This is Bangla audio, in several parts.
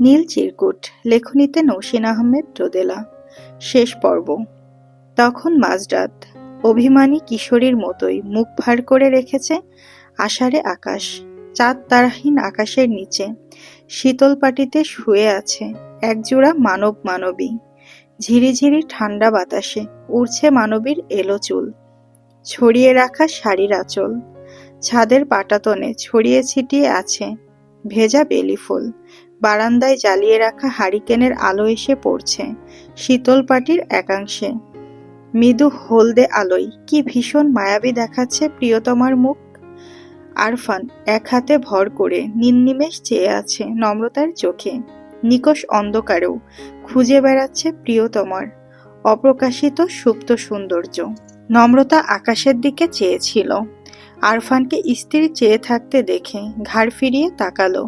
নীল চিরকুট, লেখনীতে নৌসিন আহমেদ, রোদেলা। শেষ পর্ব। তখন মাঝরাত অভিমানী কিশোরীর মতোই মুখ ভার করে রেখেছে আষাঢ়ে আকাশ। চাঁদ তারাহীন আকাশের নিচে। শীতল পাটিতে শুয়ে আছে একজোড়া মানব মানবী ঝিরিঝিরি ঠান্ডা বাতাসে উড়ছে মানবীর এলো চুল। ছড়িয়ে রাখা শাড়ির আঁচল। ছাদের পাটাতনে ছড়িয়ে ছিটিয়ে আছে ভেজা বেলি ফুল। বারান্দায় জ্বালিয়ে রাখা হারিকেনের আলো এসে পড়ছে শীতল পাটির একাংশে। মৃদু হলদে আলোয়, কি ভীষণ মায়াবী দেখাচ্ছে প্রিয়তমার মুখ। আরফান এক হাতে ভর করে নির্নিমেষ চেয়ে আছে নম্রতার চোখে। নিকষ অন্ধকারেও খুঁজে বেড়াচ্ছে প্রিয়তমার অপ্রকাশিত সুপ্ত সৌন্দর্য। নম্রতা আকাশের দিকে চেয়েছিল। আরফানকে স্ত্রী চেয়ে থাকতে দেখে ঘাড় ফিরিয়ে তাকালো।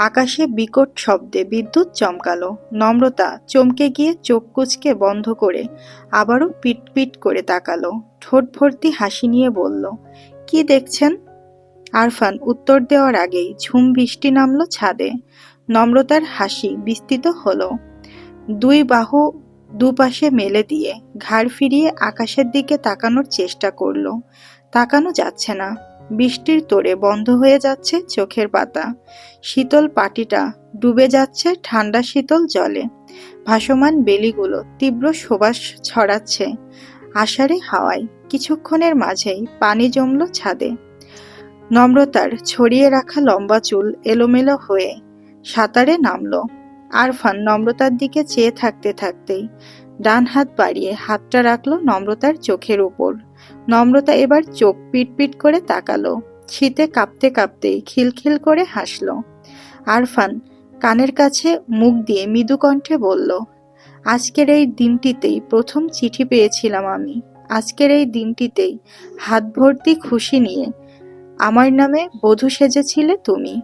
আকাশে বিকট শব্দে বিদ্যুৎ চমকালো। নম্রতা চমকে গিয়ে চোখ কুচকে বন্ধ করে আবারও পিটপিট করে তাকালো। ঠোঁট ভর্তি হাসি নিয়ে বলল, কি দেখছেন? আরফান উত্তর দেওয়ার আগেই ঝুম বৃষ্টি নামলো ছাদে। নম্রতার হাসি বিস্তৃত হলো। দুই বাহু দুপাশে মেলে দিয়ে ঘাড় ফিরিয়ে আকাশের দিকে তাকানোর চেষ্টা করল। তাকানো যাচ্ছে না। বৃষ্টির তোড়ে বন্ধ হয়ে যাচ্ছে চোখের পাতা। শীতল পাটিটা ডুবে যাচ্ছে ঠান্ডা শীতল জলে। ভাসমান বেলিগুলো তীব্র সুবাস ছড়াচ্ছে আষাঢ়ে হাওয়ায়। কিছুক্ষণের মাঝেই পানি জমল ছাদে। নম্রতার ছড়িয়ে রাখা লম্বা চুল এলোমেলো হয়ে সাঁতারে নামলো। আরফান নম্রতার দিকে চেয়ে থাকতে থাকতেই ডান হাত বাড়িয়ে হাতটা রাখল নম্রতার চোখের উপর। নম্রতা এবার চোখ পিটপিট করে তাকালো। শীতে কাঁপতে কাঁপতেই খিলখিল করে হাসল। আরফান কানের কাছে মুখ দিয়ে মৃদু কণ্ঠে বলল, আজকের এই দিনটিতেই প্রথম চিঠি পেয়েছিলাম আমি। আজকের এই দিনটিতেই হাত ভর্তি খুশি নিয়ে আমার নামে বধূ সেজেছিলে তুমি।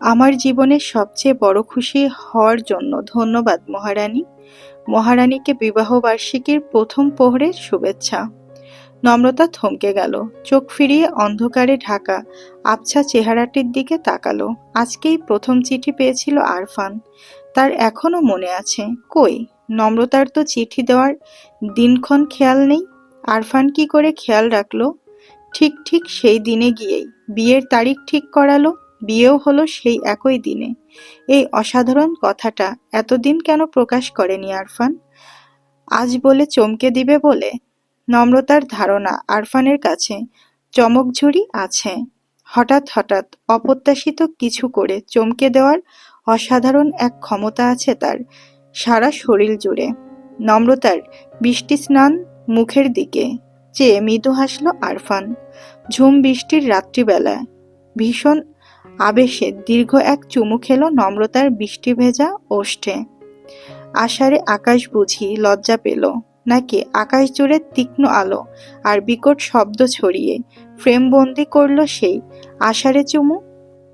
আমার জীবনের সবচেয়ে বড় খুশি হওয়ার জন্য ধন্যবাদ মহারানী। মহারানীকে বিবাহ বার্ষিকীর প্রথম প্রহরের শুভেচ্ছা। নম্রতা থমকে গেল। চোখ ফিরিয়ে অন্ধকারে ঢাকা, আবছা চেহারাটির দিকে তাকালো। আজকেই প্রথম চিঠি পেয়েছিল আরফান। তার এখনও মনে আছে, কই? নম্রতার তো চিঠি দেওয়ার দিনক্ষণ খেয়াল নেই। আরফান কি করে খেয়াল রাখল? ঠিক ঠিক সেই দিনে গিয়েই। বিয়ের তারিখ ঠিক করালো, বিয়েও হলো সেই একই দিনে। এই অসাধারণ কথাটা এতদিন কেন প্রকাশ করেনি আরফান? আজ বলে চমকে দিবে বলে? নম্রতার ধারণা আরফানের কাছে চমকঝুরি আছে। হঠাৎ হঠাৎ অপ্রত্যাশিত কিছু করে চমকে দেওয়ার অসাধারণ এক ক্ষমতা আছে তার সারা শরীর জুড়ে। নম্রতার বৃষ্টি স্নান মুখের দিকে চেয়ে মৃদু হাসল আরফান। ঝুম বৃষ্টির রাত্রিবেলায় ভীষণ আবেশে দীর্ঘ এক চুমু খেলো নম্রতার বৃষ্টি ভেজা ওষ্ঠে। আষাঢ়ে আকাশ বুঝি লজ্জা পেল। নাকি আকাশ জুড়ে তীক্ষ্ণ আলো আর বিকট শব্দ ছড়িয়ে। ফ্রেমবন্দি করল সেই আষাঢ়ে চুমু।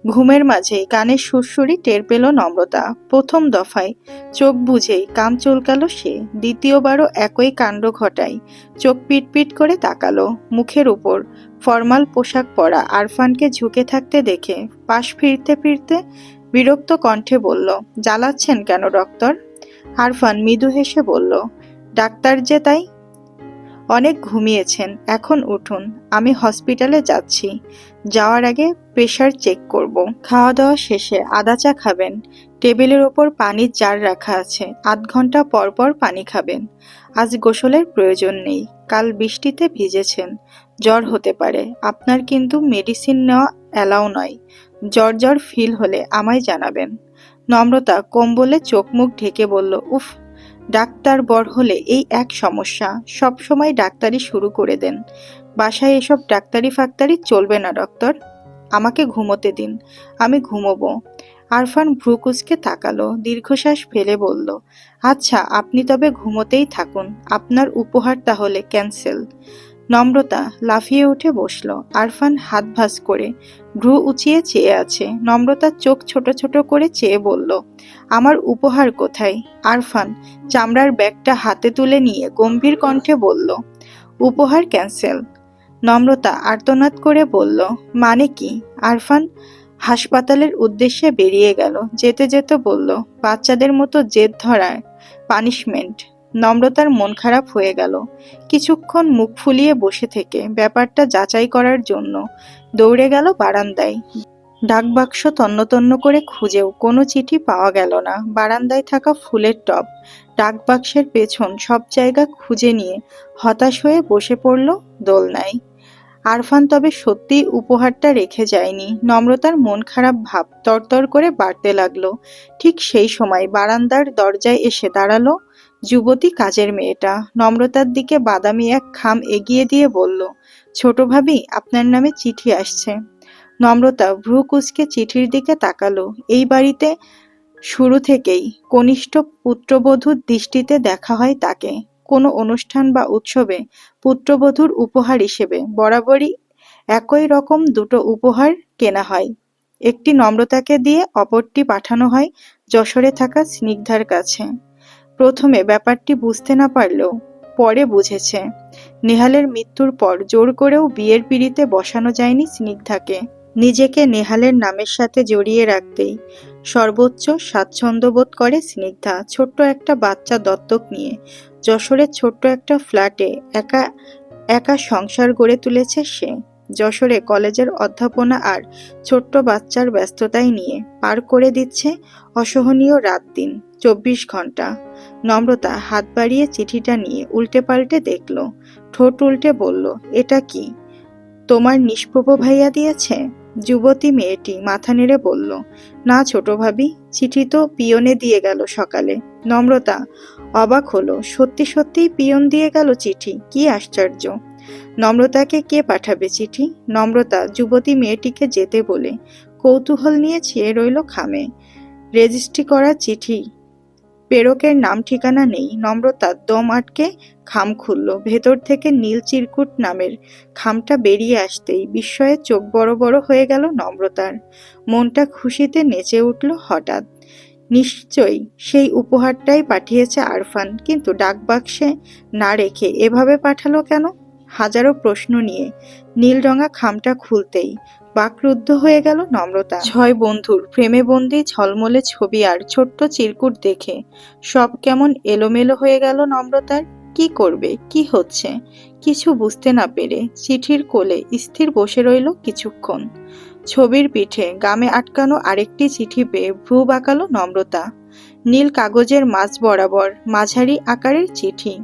ঘুমের মাঝে কানের সুরসুরি টের পেল নম্রতা। প্রথম দফায় চোখ বুঝেই কান চুলকালো সে। দ্বিতীয়বারও একই কাণ্ড ঘটায়। চোখ পিটপিট করে তাকালো মুখের উপর। ফর্মাল পোশাক পরা আরফানকে ঝুঁকে থাকতে দেখে পাশ ফিরতে ফিরতে বিরক্ত কণ্ঠে বলল, জ্বালাচ্ছেন কেন ডক্টর? আরফান মৃদু হেসে বলল ডাক্তার যে তাই? অনেক ঘুমিয়েছেন, এখন উঠুন, আমি হসপিটালে যাচ্ছি। যাওয়ার আগে প্রেশার চেক করব। খাওয়া দাওয়া শেষে আদা চা খাবেন। টেবিলের ওপর পানির জার রাখা আছে, আধ ঘণ্টা পর পর পানি খাবেন। আজ গোসলের প্রয়োজন নেই, কাল বৃষ্টিতে ভিজেছেন। জ্বর হতে পারে, আপনার কিন্তু মেডিসিন নেওয়া অ্যালাউ নয়। জ্বর জ্বর ফিল হলে আমায় জানাবেন। নম্রতা কম্বলে চোখ মুখ ঢেকে বলল, উফ ডাক্তার বর হলে এই এক সমস্যা। সব সময় ডাক্তারি শুরু করে দেন। বাসায় এসব ডাক্তারি ফাক্তারি চলবে না, ডক্টর। আমাকে ঘুমোতে দিন। আমি ঘুমোবো। আরফান ভ্রুকুচকে তাকালো, দীর্ঘশ্বাস ফেলে বলল আচ্ছা আপনি তবে ঘুমোতেই থাকুন। আপনার উপহার তাহলে ক্যান্সেল। নম্রতা লাফিয়ে উঠে বসল। আরফান হাত ভাস করে ভ্রু উঁচিয়ে চেয়ে আছে। নম্রতার চোখ ছোট ছোট করে চেয়ে বলল, আমার উপহার কোথায়? আরফান চামড়ার ব্যাগটা হাতে তুলে নিয়ে গম্ভীর কণ্ঠে বলল, উপহার ক্যান্সেল। নম্রতা আর্তনাদ করে বলল মানে কি? আরফান হাসপাতালের উদ্দেশ্যে বেরিয়ে গেল। যেতে যেতে বলল, বাচ্চাদের মতো জেদ ধরায় পানিশমেন্ট। নম্রতার মন খারাপ হয়ে গেল। কিছুক্ষণ মুখ ফুলিয়ে বসে থেকে ব্যাপারটা যাচাই করার জন্য দৌড়ে গেল বারান্দায়। ডাকবাক্স তন্নতন্ন করে খুঁজেও কোনো চিঠি পাওয়া গেল না। বারান্দায় থাকা ফুলের টব, ডাকবাক্সের পেছন সব জায়গা খুঁজে নিয়ে হতাশ হয়ে বসে পড়ল দোলনায়। আরফান তবে সত্যিই উপহারটা রেখে যায়নি। নম্রতার মন খারাপ ভাব তরতর করে বাড়তে লাগল। ঠিক সেই সময় বারান্দার দরজায় এসে দাঁড়াল যুবতী কাজের মেয়েটা। নম্রতার দিকে বাদামি এক খাম এগিয়ে দিয়ে বলল, ছোট ভাবি, আপনার নামে চিঠি আসছে। নম্রতা ভ্রু কুচকে চিঠির দিকে তাকালো। এই বাড়িতে শুরু থেকেই কনিষ্ঠ পুত্রবধূর দৃষ্টিতে দেখা হয় তাকে। কোনো অনুষ্ঠান বা উৎসবে পুত্রবধূর উপহার হিসেবে বরাবরই একই রকম দুটো উপহার কেনা হয়। একটি নম্রতাকে দিয়ে অপরটি পাঠানো হয় যশোরে থাকা স্নিগ্ধার কাছে। প্রথমে ব্যাপারটি বুঝতে না পারলেও পরে বুঝেছে। নেহালের মৃত্যুর পর জোর করেও বিয়ের পিড়িতে বসানো যায়নি স্নিগ্ধাকে। নিজেকে নেহালের নামের সাথে জড়িয়ে রাখতেই সর্বোচ্চ স্বাচ্ছন্দ্য বোধ করে স্নিগ্ধা ছোট্ট একটা বাচ্চা দত্তক নিয়ে। যশোরের ছোট্ট একটা ফ্ল্যাটে একা একা সংসার গড়ে তুলেছে সে। যশোরে কলেজের অধ্যাপনা আর ছোট্ট বাচ্চার ব্যস্ততায় নিয়ে পার করে দিচ্ছে অসহনীয় রাত দিন, চব্বিশ ঘণ্টা নম্রতা হাত বাড়িয়ে চিঠিটা নিয়ে উল্টে পাল্টে দেখল, ঠোঁট উল্টে বলল, এটা কি? তোমার নিষ্প্রভ ভাইয়া দিয়েছে? যুবতী মেয়েটি মাথা নেড়ে বলল, না ছোট ভাবি, চিঠি তো পিয়নে দিয়ে গেল সকালে। নম্রতা অবাক হলো, সত্যি সত্যিই পিয়ন দিয়ে গেল চিঠি? কি আশ্চর্য! নম্রতাকে কে পাঠাবে চিঠি? নম্রতা, যুবতী মেয়েটিকে যেতে বলে। কৌতূহল নিয়ে চেয়ে রইল খামে। রেজিস্ট্রি করা চিঠি। প্রেরকের নাম ঠিকানা নেই। নম্রতা দম আটকে খাম খুলল। ভেতর থেকে নীল চিরকুট নামের খামটা বেরিয়ে আসতেই বিস্ময়ে চোখ বড় বড় হয়ে গেল নম্রতার। মনটা খুশিতে নেচে উঠল হঠাৎ। নিশ্চয়ই সেই উপহারটাই পাঠিয়েছে আরফান, কিন্তু ডাকবাক্সে না রেখে এভাবে পাঠালো কেন? হাজারো প্রশ্ন নিয়ে নীল রঙা খামটা খুলতেই বাকরুদ্ধ হয়ে গেল নম্রতা। ছয় বন্ধুর প্রেমে বন্দি ঝলমলে ছবি আর ছোট্ট চিরকুট দেখে সব কেমন এলোমেলো হয়ে গেল নম্রতার। কি করবে? কি হচ্ছে? কিছু বুঝতে না পেরে চিঠির কোলে স্থির বসে রইল কিছুক্ষণ। ছবির পিঠে গামে আটকানো আরেকটি চিঠি পেয়ে ভ্রু বাঁকালো নম্রতা। নীল কাগজের মাঝ বরাবর মাঝারি আকারের চিঠি।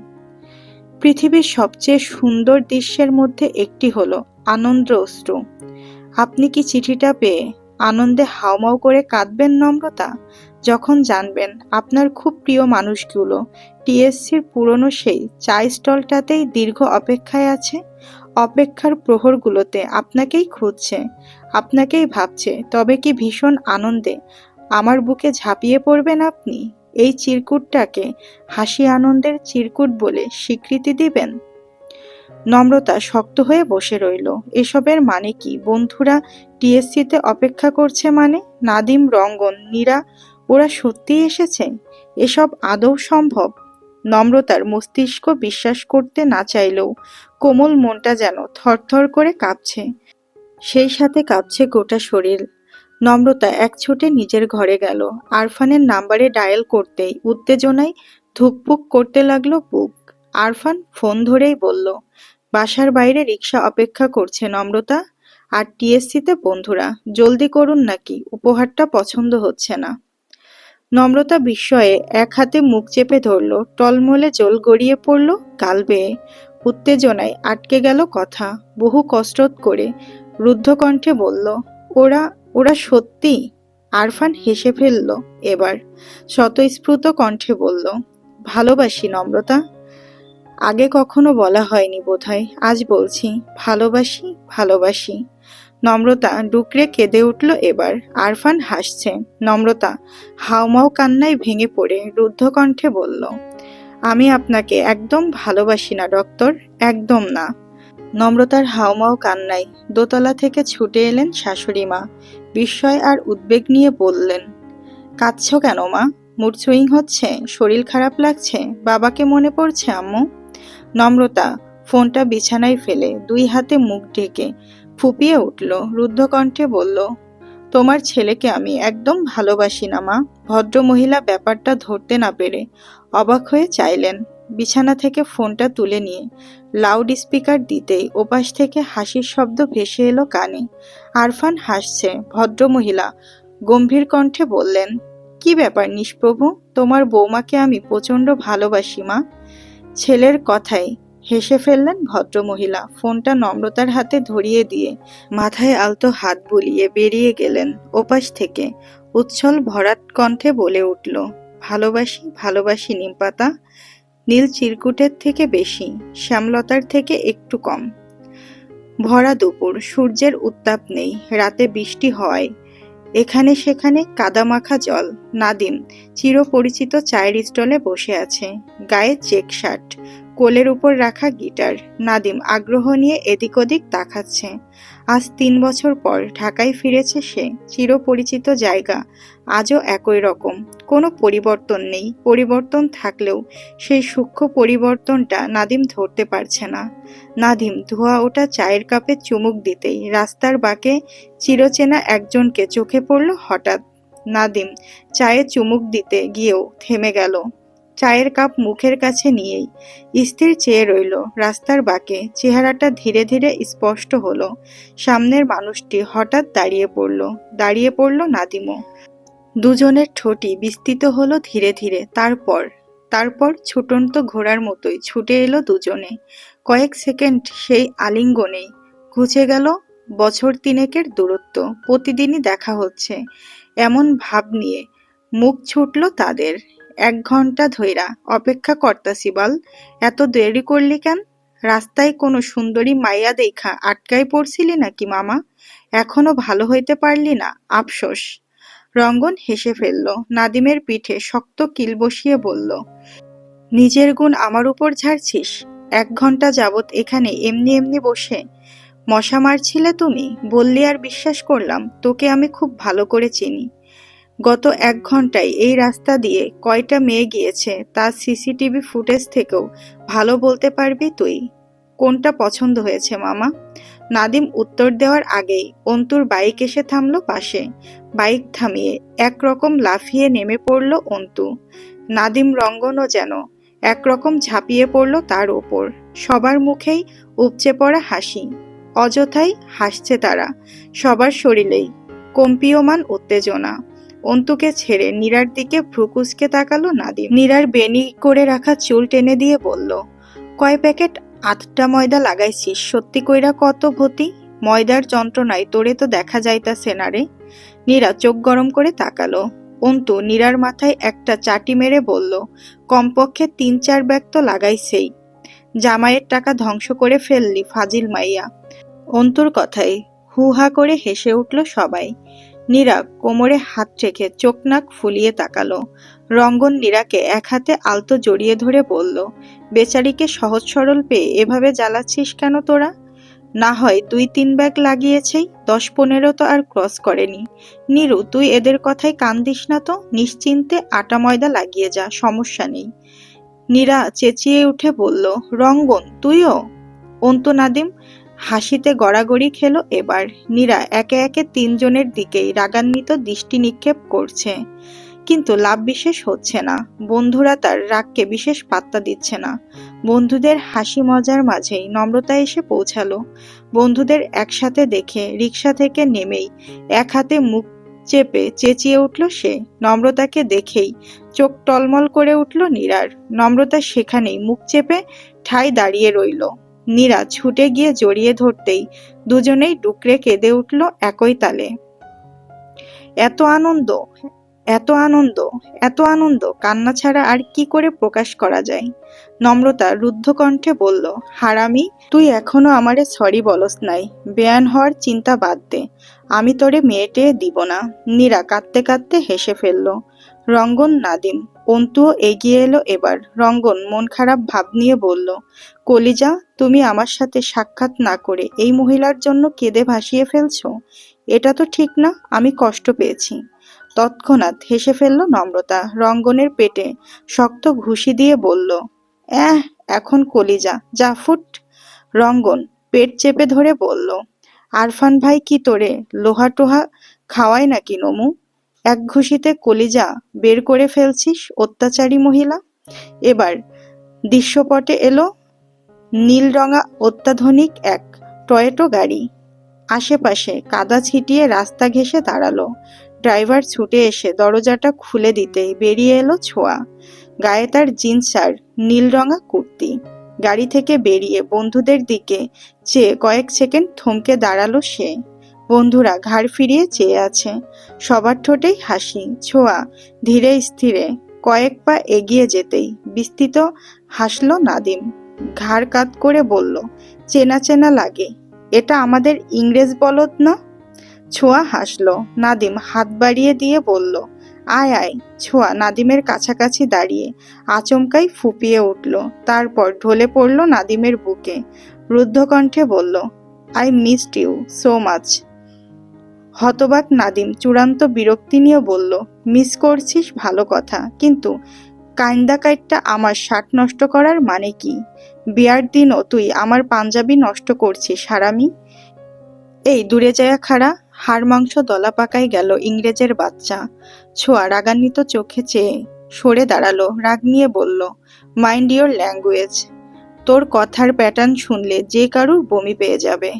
পৃথিবীর সবচেয়ে সুন্দর দৃশ্যের মধ্যে একটি হলো আনন্দ অশ্রু। আপনি কি চিঠিটা পেয়ে আনন্দে হাওমাও করে কাঁদবেন নম্রতা? যখন জানবেন আপনার খুব প্রিয় মানুষগুলো, টিএসসির পুরনো সেই চাই স্টলটাতেই দীর্ঘ অপেক্ষায় আছে। অপেক্ষার প্রহরগুলোতে আপনাকেই খুঁজছে, আপনাকেই ভাবছে, তবে কি ভীষণ আনন্দে আমার বুকে ঝাঁপিয়ে পড়বেন আপনি? এই চিরকুটটাকে হাসি আনন্দের চিরকুট বলে স্বীকৃতি দিবেন? নম্রতা শক্ত হয়ে বসে রইল। এসবের মানে কি? বন্ধুরা, টিএসসিতে অপেক্ষা করছে মানে? নাদিম, রঙ্গন, নীরা, ওরা সত্যিই এসেছে? এসব আদৌ সম্ভব? নম্রতার মস্তিষ্ক বিশ্বাস করতে না চাইলেও কোমল মনটা যেন থরথর করে কাঁপছে। সেই সাথে কাঁপছে গোটা শরীর। নম্রতা এক ছুটে নিজের ঘরে গেল। আরফানের নাম্বারে ডায়াল করতেই উত্তেজনায় ধুকপুক করতে লাগল বুক। আরফান ফোন ধরেই বলল, বাসার বাইরে রিক্সা অপেক্ষা করছে নম্রতা আর টিএসসিতে বন্ধুরা। জলদি করুন নাকি? উপহারটা পছন্দ হচ্ছে না। নম্রতা বিস্ময়ে এক হাতে মুখ চেপে ধরল, টলমলে জল গড়িয়ে পড়ল গাল বেয়ে। উত্তেজনায় আটকে গেল কথা। বহু কষ্টত করে রুদ্ধকণ্ঠে বলল, ওরা ওরা সত্যি? আরফান হেসে ফেলল। এবার স্বতঃস্ফূর্ত কণ্ঠে বলল, ভালোবাসি নম্রতা। আগে কখনো বলা হয়নি বোধহয়। আজ বলছি, ভালোবাসি ভালোবাসি। নম্রতা ডুকরে কেঁদে উঠল এবার। আরফান হাসছে। নম্রতা হাউমাউ কান্নায় ভেঙে পড়ে রুদ্ধ কণ্ঠে বলল, আমি আপনাকে একদম ভালোবাসি না, ডক্টর, একদম না। নম্রতার হাওমাও কান্নায় দোতলা থেকে ছুটে এলেন শাশুড়ি মা। বিস্ময় আর উদ্বেগ নিয়ে বললেন, কাঁদছ কেন মা? মুড সুইং হচ্ছে, শরীর খারাপ লাগছে, বাবাকে মনে পড়ছে আম্মু? নম্রতা, ফোনটা বিছানায় ফেলে দুই হাতে মুখ ঢেকে ফুপিয়ে উঠল, রুদ্ধকণ্ঠে বলল, তোমার ছেলেকে আমি একদম ভালোবাসি না মা। ভদ্রমহিলা ব্যাপারটা ধরতে না পেরে অবাক হয়ে চাইলেন বিছানা থেকে ফোনটা তুলে নিয়ে লাউড স্পিকার দিতেই ওপাশ থেকে হাসির শব্দ ভেসে এলো কানে। আরফান হাসছে, ভদ্রমহিলা। গম্ভীর কণ্ঠে বললেন, কি ব্যাপার নিষ্প্রভু? তোমার বৌমাকে আমি প্রচণ্ড ভালোবাসি, মা। ছেলের কথায় হেসে ফেললেন ভদ্রমহিলা। ফোনটা নম্রতার হাতে ধরিয়ে দিয়ে মাথায় আলতো হাত বুলিয়ে বেরিয়ে গেলেন ওপাশ থেকে। উচ্ছল ভরাট কণ্ঠে বলে উঠল, ভালোবাসি ভালোবাসি নিমপাতা নীল চিরকুটের থেকে বেশি, শ্যামলতার থেকে একটু কম। ভরা দুপুর, সূর্যের উত্তাপ নেই, রাতে বৃষ্টি হয়। এখানে সেখানে কাদামাখা জল। নাদিম, চিরপরিচিত চায়ের স্টলে বসে আছে, গায়ে চেক শার্ট, কোলের উপর রাখা গিটার। নাদিম আগ্রহ নিয়ে এদিক ওদিক তাকাচ্ছে। আজ তিন বছর পর ঢাকায় ফিরেছে সে, চিরপরিচিত জায়গা, আজও একই রকম। কোনো পরিবর্তন নেই, পরিবর্তন থাকলেও সেই সূক্ষ্ম পরিবর্তনটা নাদিম ধরতে পারছে না। নাদিম ধোয়া ওটা চায়ের কাপে চুমুক দিতেই রাস্তার বাঁকে চিরচেনা একজনকে চোখে পড়ল হঠাৎ। নাদিম চায়ে চুমুক দিতে গিয়েও থেমে গেল। চায়ের কাপ মুখের কাছে নিয়েই। স্থির চেয়ে রইল রাস্তার বাঁকে। চেহারাটা ধীরে ধীরে স্পষ্ট হলো। সামনের মানুষটি হঠাৎ দাঁড়িয়ে পড়ল। দাঁড়িয়ে পড়ল নাদিমও দুজনের ঠোঁটি বিস্তৃত হলো ধীরে ধীরে। তারপর তারপর ছুটন্ত ঘোড়ার মতোই ছুটে এলো দুজনে। কয়েক সেকেন্ড সেই আলিঙ্গনেই ঘুচে গেল বছর তিনেকের দূরত্ব। প্রতিদিনই দেখা হচ্ছে। এমন ভাব নিয়ে মুখ ছুটল তাদের। এক ঘণ্টা ধইরা অপেক্ষা করতাছি বল, এত দেরি করলি কেন? রাস্তায় কোনো সুন্দরী মাইয়া দেখা আটকায় পড়ছিলি নাকি মামা? এখনও ভালো হইতে পারলি না, আফসোস। রঙ্গন হেসে ফেলল, নাদিমের পিঠে শক্ত কিল বসিয়ে বলল, নিজের গুণ আমার উপর ঝাড়ছিস? এক ঘণ্টা যাবত এখানে এমনি এমনি বসে মশা মারছিলে তুমি? বললি আর বিশ্বাস করলাম, তোকে আমি খুব ভালো করে চিনি। গত এক ঘন্টায় এই রাস্তা দিয়ে কয়টা মেয়ে গিয়েছে তার সিসিটিভি ফুটেজ থেকেও ভালো বলতে পারবি তুই। কোনটা পছন্দ হয়েছে, মামা? নাদিম উত্তর দেওয়ার আগেই অন্তুর বাইক এসে থামলো পাশে। বাইক থামিয়ে একরকম লাফিয়ে নেমে পড়ল অন্তু। নাদিম রঙ্গনও যেন একরকম ঝাঁপিয়ে পড়ল তার ওপর। সবার মুখেই উপচে পড়া হাসি। অযথাই হাসছে তারা। সবার শরীরেই কম্পিয়মান উত্তেজনা। অন্তুকে ছেড়ে নীরার দিকে ভ্রুকুসকে তাকালো নাদিম। নীরার বেনি করে রাখা চুল টেনে দিয়ে বলল, কয় প্যাকেট আটটা ময়দা লাগাইছিস? সত্যি কইরা কত ভতি? ময়দার যন্ত্রণায় তোরে তো দেখা যাইতাছে না রে। নীরা চোখ গরম করে তাকালো। অন্তু নীরার মাথায় একটা চাটি মেরে বলল, কমপক্ষে তিন চার ব্যাগ তো লাগাইছেই। জামাইয়ের টাকা ধ্বংস করে ফেললি ফাজিল মাইয়া। অন্তুর কথায় হু হা করে হেসে উঠল সবাই। নীরা কোমরে হাত রেখে চোখ নাক ফুলিয়ে তাকালো। রঙ্গন নীরাকে এক হাতে আলতো জড়িয়ে ধরে বলল, বেচারিকে সহজ সরল পেয়ে এভাবে জ্বালাচ্ছিস কেন তোরা? না হয় দুই তিন ব্যাগ লাগিয়েছেই, দশ পনেরো তো আর ক্রস করেনি। নীরু, তুই এদের কথায় কান দিস না তো? নিশ্চিন্তে আটা ময়দা লাগিয়ে যা, সমস্যা নেই। নীরা চেঁচিয়ে উঠে বলল, রঙ্গন, তুইও? অন্তু নাদিম হাসিতে গড়াগড়ি খেলো এবার। নীরা একে একে তিনজনের দিকেই রাগান্বিত দৃষ্টি নিক্ষেপ করছে। কিন্তু লাভ বিশেষ হচ্ছে না। বন্ধুরা তার রাগকে বিশেষ পাত্তা দিচ্ছে না। বন্ধুদের হাসি মজার মাঝেই নম্রতা এসে পৌঁছালো। বন্ধুদের একসাথে দেখে রিক্সা থেকে নেমেই এক হাতে মুখ চেপে চেঁচিয়ে উঠল সে। নম্রতাকে দেখেই চোখ টলমল করে উঠল নীরার। নম্রতা সেখানেই মুখ চেপে ঠাই দাঁড়িয়ে রইল। নীরা ছুটে গিয়ে জড়িয়ে ধরতেই দুজনেই ডুকরে কেঁদে উঠল একই তালে। এত আনন্দ এত আনন্দ এত আনন্দ, কান্না ছাড়া আর কি করে প্রকাশ করা যায়? নম্রতা রুদ্ধ কণ্ঠে বলল, হারামি, তুই এখনও আমারে সরি বলস নাই, বেয়ান হওয়ার চিন্তা বাদ দে, আমি তোরে মেয়েটে দিব না। নীরা কাঁদতে কাঁদতে হেসে ফেলল। রঙ্গন নাদিম। অন্তুও এগিয়ে এলো এবার। রঙ্গন মন খারাপ ভাব নিয়ে বলল, কলিজা, তুমি আমার সাথে সাক্ষাৎ না করে এই মহিলার জন্য কেঁদে ভাসিয়ে ফেলছো? এটা তো ঠিক না, আমি কষ্ট পেয়েছি। তৎক্ষণাৎ হেসে ফেলল নম্রতা। রঙ্গনের পেটে শক্ত ঘুষি দিয়ে বলল এহ এখন কলিজা, যা ফুট। রঙ্গন পেট চেপে ধরে বলল, আরফান ভাই কি তোরে লোহা টোহা খাওয়াই নাকি, নমু? এক ঘুষিতে কলিজা বের করে ফেলছিস, অত্যাচারী মহিলা? এবার দৃশ্যপটে এলো নীলরঙা অত্যাধুনিক এক টয়েটো গাড়ি। আশেপাশে কাদা ছিটিয়ে রাস্তা ঘেঁষে দাঁড়াল। ড্রাইভার ছুটে এসে দরজাটা খুলে দিতেই বেরিয়ে এলো ছোঁয়া। গায়ে তার জিন্স আর নীলরঙা কুর্তি। গাড়ি থেকে বেরিয়ে বন্ধুদের দিকে চেয়ে কয়েক সেকেন্ড থমকে দাঁড়াল সে। বন্ধুরা ঘাড় ফিরিয়ে চেয়ে আছে। সবার ঠোঁটেই হাসি, ছোঁয়া, ধীরে স্থিরে, কয়েক পা এগিয়ে যেতেই বিস্তৃত হাসলো নাদিম। ঘাড় কাত করে বলল, চেনা চেনা লাগে, এটা আমাদের ইংরেজ বলদ না? ছোঁয়া হাসলো, নাদিম হাত বাড়িয়ে দিয়ে বলল, আয় আয়। ছোঁয়া নাদিমের কাছাকাছি দাঁড়িয়ে আচমকাই ফুপিয়ে উঠল। তারপর ঢলে পড়ল নাদিমের বুকে। রুদ্ধকণ্ঠে বলল I missed you so much হতবাক নাদিম চূড়ান্ত বিরক্তি নিয়ে বলল, মিস করছিস, ভালো কথা। কিন্তু কাইন্দা কাইটটা আমার শার্ট নষ্ট করার মানে কি? বিয়ার দিনও তুই আমার পাঞ্জাবি নষ্ট করছিস, হারামি? এই দূরে যায় খাড়া, হাড় মাংস দলা পাকাই গেল ইংরেজের বাচ্চা। ছোঁয়া রাগান্বিত চোখে চেয়ে সরে দাঁড়াল, রাগ নিয়ে বলল, মাইন্ড ইওর ল্যাঙ্গুয়েজ। তোর কথার প্যাটার্ন শুনলে যে কারুর বমি পেয়ে যাবে।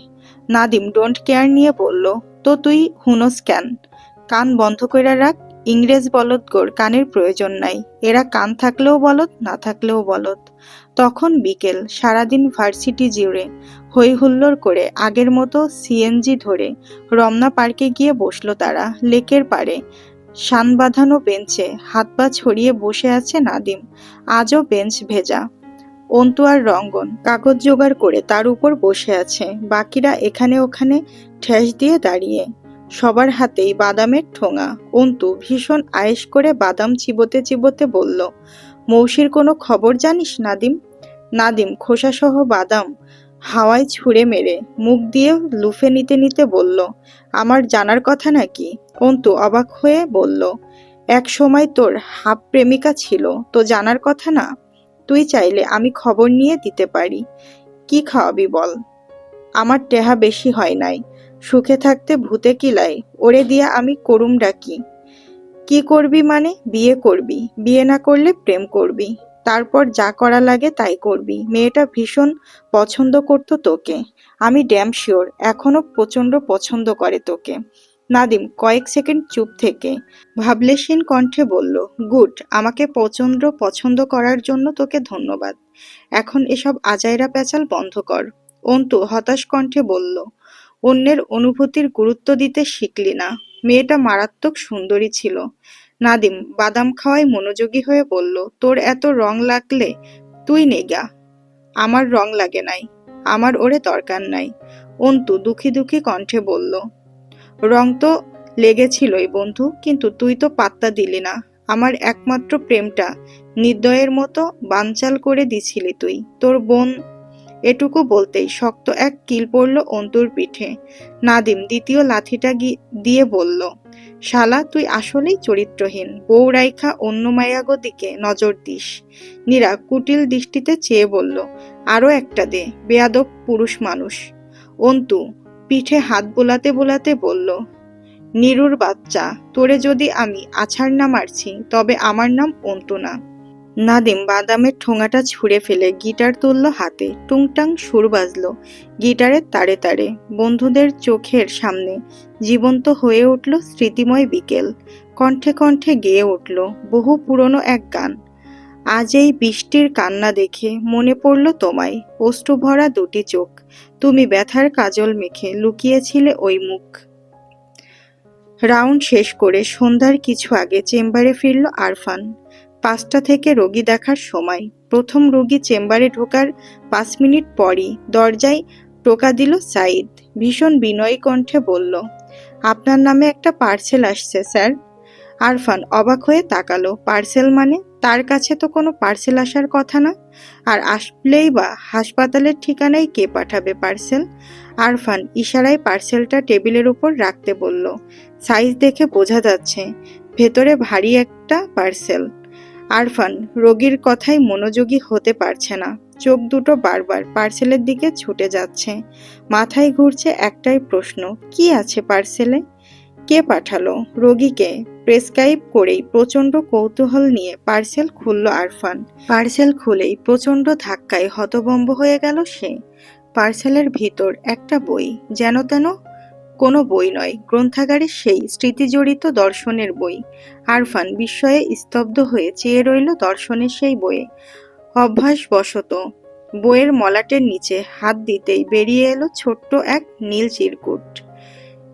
নাদিম ডোন্ট কেয়ার নিয়ে বলল তো তুই হুনোস কেন? কান বন্ধ করে রাখ, ইংরেজ বলদ গোর কানের প্রয়োজন নাই। এরা কান থাকলেও বলদ, না থাকলেও বলদ। তখন বিকেল, সারাদিন ভার্সিটি জুড়ে হই হুল্লোড় করে, আগের মতো সিএনজি ধরে, রমনা পার্কে গিয়ে বসল তারা, লেকের পাড়ে। শান বাঁধানো বেঞ্চে, হাত পা ছড়িয়ে বসে আছে নাদিম। আজও বেঞ্চ ভেজা। অন্তু আর রঙ্গন কাগজ জোগাড় করে তার উপর বসে আছে। বাকিরা এখানে ওখানে ঠেস দিয়ে দাঁড়িয়ে। সবার হাতেই বাদামের ঠোঙা। অন্তু ভীষণ আয়েশ করে বাদাম চিবোতে চিবোতে বলল, মৌসির কোনো খবর জানিস, নাদিম? নাদিম খোসাসহ বাদাম হাওয়ায় ছুঁড়ে মেরে মুখ দিয়ে লুফে নিতে নিতে বলল, আমার জানার কথা নাকি? অন্তু অবাক হয়ে বলল, এক সময় তোর হাফ প্রেমিকা ছিল, তো জানার কথা না? তুই চাইলে আমি খবর নিয়ে দিতে পারি। কি খাওয়াবি বল? আমার টেহা বেশি হয় নাই। সুখে থাকতে ভূতে কিলাই ওরে দিয়া আমি করুম ডাকি। কি করবি মানে? বিয়ে করবি। বিয়ে না করলে প্রেম করবি। তারপর যা করা লাগে তাই করবি। মেয়েটা ভীষণ পছন্দ করতো তোকে। আমি ড্যাম শিওর এখনও প্রচণ্ড পছন্দ করে তোকে। নাদিম কয়েক সেকেন্ড চুপ থেকে। ভাবলেশীন কণ্ঠে বলল, গুড, আমাকে প্রচণ্ড পছন্দ করার জন্য তোকে ধন্যবাদ। এখন এসব আজাইরা প্যাচাল বন্ধ কর। অন্তু হতাশ কণ্ঠে বলল, অন্যের অনুভূতির গুরুত্ব দিতে শিখলি না। মেয়েটা মারাত্মক সুন্দরী ছিল। নাদিম বাদাম খাওয়ায় মনোযোগী হয়ে বলল, তোর এত রং লাগলে তুই নেগা আমার রং লাগে নাই। আমার ওরে দরকার নাই। অন্তু দুঃখী দুঃখী কণ্ঠে বলল রং তো লেগেছিলই বন্ধু, কিন্তু তুই তো পাত্তা দিলি না। আমার একমাত্র প্রেমটা, নির্দয়ের মতো বানচাল করে দিছিলি তুই। তোর বোন এটুকু বলতেই শক্ত এক কিল পড়ল অন্তুর পিঠে। নাদিম দ্বিতীয় লাথিটা গি- দিয়ে বলল, শালা, তুই আসলেই চরিত্রহীন। বউ রাইখা অন্য মায়াগো দিকে নজর দিস। নীরা কুটিল দৃষ্টিতে চেয়ে বলল আরও একটা দে, বেয়াদব পুরুষ মানুষ। অন্তু পিঠে হাত বোলাতে বোলাতে বলল, নিরুর বাচ্চা, তোরে যদি আমি আছাড় না মারছি, তবে আমার নাম অন্তু না নাদিম বাদামের ঠোঙাটা ছুঁড়ে ফেলে গিটার তুলল হাতে। টুংটাং সুর বাজল, গিটারের তারে তারে। বন্ধুদের চোখের সামনে জীবন্ত হয়ে উঠল স্মৃতিময় বিকেল। কণ্ঠে কণ্ঠে গেয়ে উঠল বহু পুরনো এক গান। আজ এই বৃষ্টির কান্না দেখে মনে পড়ল তোমায় অশ্রু ভরা দুটি চোখ। তুমি ব্যথার কাজল মেখে লুকিয়েছিলে ওই মুখ। রাউন্ড শেষ করে সন্ধ্যার কিছু আগে চেম্বারে ফিরল আরফান। পাঁচটা থেকে রোগী দেখার সময়। প্রথম রোগী চেম্বারে ঢোকার পাঁচ মিনিট পরই দরজায় টোকা দিল সাইদ ভীষণ বিনয়ী কণ্ঠে বলল, আপনার নামে একটা পার্সেল আসছে, স্যার। আরফান অবাক হয়ে তাকালো। পার্সেল মানে? তার কাছে তো কোনো পার্সেল আসার কথা না। আর আসলেই বা হাসপাতালের ঠিকানায় কে পাঠাবে পার্সেল? আরফান ইশারায় পার্সেলটা টেবিলের উপর রাখতে বলল। সাইজ দেখে বোঝা যাচ্ছে। ভেতরে ভারী একটা পার্সেল। আরফান রোগীর কথায় মনোযোগী হতে পারছে না। চোখ দুটো বারবার পার্সেলের দিকে ছুটে যাচ্ছে। মাথায় ঘুরছে একটাই প্রশ্ন, কি আছে পার্সেলে? কে পাঠালো? রোগীকে? প্রেসক্রাইব করেই প্রচণ্ড কৌতূহল নিয়ে পার্সেল খুলল আরফান। পার্সেল খুলেই প্রচণ্ড ধাক্কায় হতবম্ব হয়ে গেল সে। পার্সেলের ভিতর একটা বই, যেন তেন কোনো বই নয়, গ্রন্থাগারের সেই স্মৃতিজড়িত দর্শনের বই। আরফান বিস্ময়ে স্তব্ধ হয়ে চেয়ে রইল দর্শনের সেই বইয়ে। অভ্যাসবশত বইয়ের মলাটের নিচে হাত দিতেই বেরিয়ে এলো ছোট্ট এক নীল চিরকুট।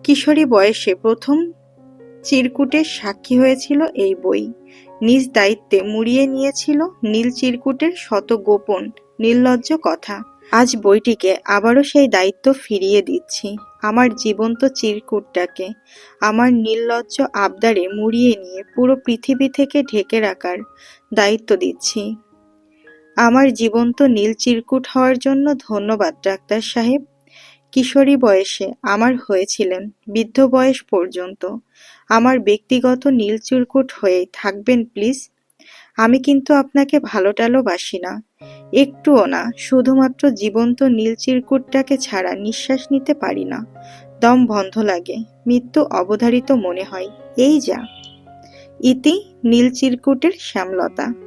কিশোরী বয়সে প্রথম চিরকুটের সাক্ষী হয়েছিল এই বই। নিজ দায়িত্বে মুড়িয়ে নিয়েছিল নীল চিরকুটের শত গোপন, নির্লজ্জ কথা। আজ বইটিকে আবারও সেই দায়িত্ব ফিরিয়ে দিচ্ছি, আমার জীবন্ত চিরকুটটাকে। আমার নির্লজ্জ আবদারে মুড়িয়ে নিয়ে পুরো পৃথিবী থেকে ঢেকে রাখার দায়িত্ব দিচ্ছি। আমার জীবন্ত নীল চিরকুট হওয়ার জন্য ধন্যবাদ, ডাক্তার সাহেব। কিশোরী বয়সে আমার হয়েছিলেন, বৃদ্ধ বয়স পর্যন্ত। আমার ব্যক্তিগত নীল চিরকুট হয়ে থাকবেন, প্লিজ। আমি কিন্তু আপনাকে ভালো টালো বাসি না। একটুও না, শুধুমাত্র জীবন্ত নীল চিরকুটটাকে ছাড়া নিঃশ্বাস নিতে পারি না। দম বন্ধ লাগে, মৃত্যু অবধারিত মনে হয়। এই যা। ইতি, নীল চিরকুটের শ্যামলতা।